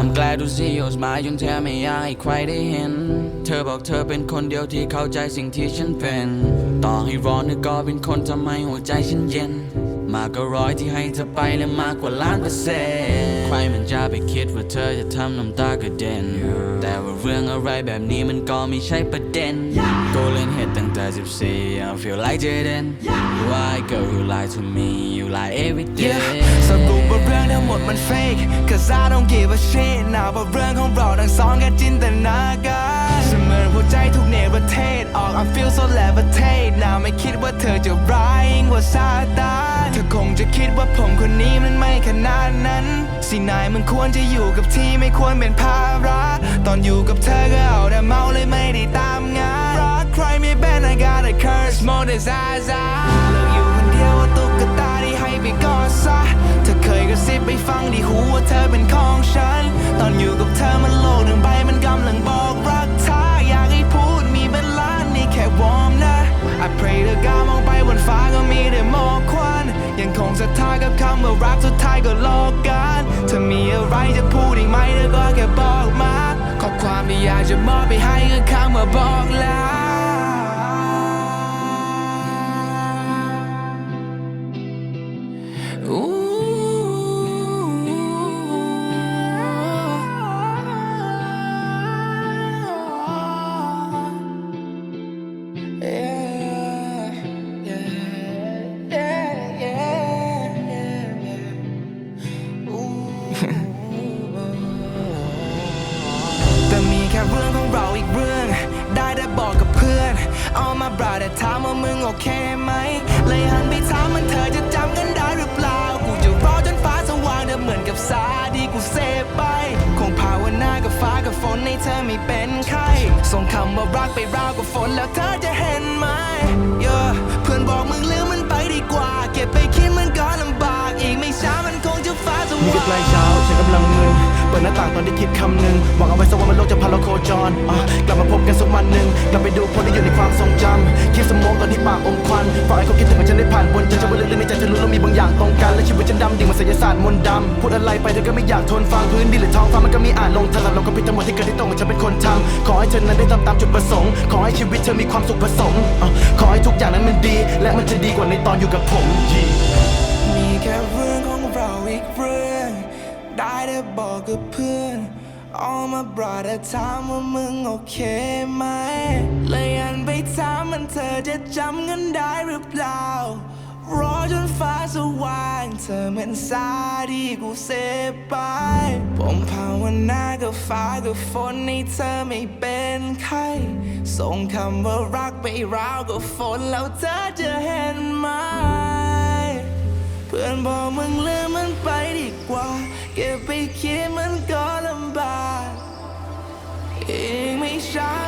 I'm glad to see your smile จนแทบไม่อยากให้ใครได้เห็น เธอบอกเธอเป็นคนเดียวที่เข้าใจสิ่งที่ฉันเป็น ต่อให้ร้อนเธอก็เป็นคนทำให้หัวใจฉันเย็น มากกว่าร้อยที่ให้เธอไปและมากกว่าล้านเปอร์เซ็นต์ใครมันจะไปคิดว่าเธอจะทำน้ำตากระเด็น แต่ว่าเรื่องอะไรแบบนี้มันก็ไม่ใช่ประเด็น กูเล่นเหตุตั้งแต่ 14 I feel like Jaden Why girl you lie to me you lie every day สรุปว่าเรื่องทั้งหมดมัน fake Cause I don't give a shit นะว่าเรื่องของเราทั้งสองแค่จินตนาการเสมือนหัวใจทุกเนรเทศออก I feel so levitate นะไม่คิดว่าเธอจะร้ายยิ่งกว่าซาตานเธอคง จะคิดว่าผมคนนี้มันไม่ขนาดนั้น สินายมันควรจะอยู่กับที่ไม่ควรเป็นภาระ ตอนอยู่กับเธอก็เอาแต่เมาเลยไม่ได้ตามงานรักใครไม่เป็น I got a curse more than Zaza เลิกอยู่คนเดียวว่าตุ๊กตาที่ให้ไปก่อนซะเธอเคยกระซิบไปฟังที่หูว่าเธอเป็นของฉัน ตอนอยู่กับเธอมัน ศรัทธากับคำว่ารักสุดท้ายก็โลกกันเธอมีอะไรจะพูดอีกไหมเธอก็แค่บอกมาขอความที่อยากจะมอบไปให้คือคำว่าบอกลา เรื่องของเราอีกเรื่อง ได้แต่บอกกับเพื่อนเอามาบราแต่ถามว่ามึงโอเคไหม เลยหันไปถามมันเธอจะจำกันได้หรือเปล่า กูจะรอจนฟ้าสว่างเธอเหมือนกับสาดีกูเสพไป คงภาวนากับฟ้ากับฝนให้เธอไม่เป็นไข้ส่งคำว่ารักไปราวกับฝนแล้วเธอจะเห็นไหม yeah เพื่อนบอกมึงลืมมันไปดีกว่า เก็บไปคิดมันก็ลำบากอีกไม่ช้ามันคงจะฟ้าสนี่ว่าก็ใกล้เช้าฉันกำลังมึนเปิดหน้าต่างตอนที่คิดคำหนึ่งหวังเอาไว้สักวันมันโลก จะพาเราโคจรอะกลับมาพบกันสักวันหนึ่งกลับไปดูคนที่อยู่ในความทรงจำคิดสมองตอนที่ปากอมควันฝากให้เขาคิดถึงว่าฉันได้ผ่านบนใจฉันว่าลึกๆในใจฉันรู้แล้วมีบางอย่างตรงกันและชีวิตฉันดำดิ่งมันศิลศาสตร์มนต์ดำพูดอะไรไปเธอก็ไม่อยากทนฟังพื้นดินหรือท้องฟ้ามันก็มีอ่านลงทันเราก็ผิดทั้งหมดที่เกิดที่ตรงกับฉันเป็นคนทำขอให้เธอนั้นได้ทำตามจุดประสงค์ขอให้ชีวิตเธอมีความสุขผสมอะขอให้ทุกอย่างนั้นมันดี และมันจะดีกว่าในตอนอยู่กับผมมีแค่เรื่องของเราอีกเรื่องได้แต่บอกกับเพื่อน All my brother ถามว่ามึงโอเคไหมเลยอันไปถามมันเธอจะจำกันได้หรือเปล่ารอจนฟ้าสว่างเธอเหมือนสาที่กูเสพไป ผมภาวนากับฟ้ากับฝนให้เธอไม่เป็นไข้ ส่งคำว่ารักไปราวกับฝนแล้วเธอจะเห็นไหม เพื่อนบอกมึงลืมมันไปดีกว่า เก็บไปคิดมันก็ลำบากอีก ไม่ช้ามันคง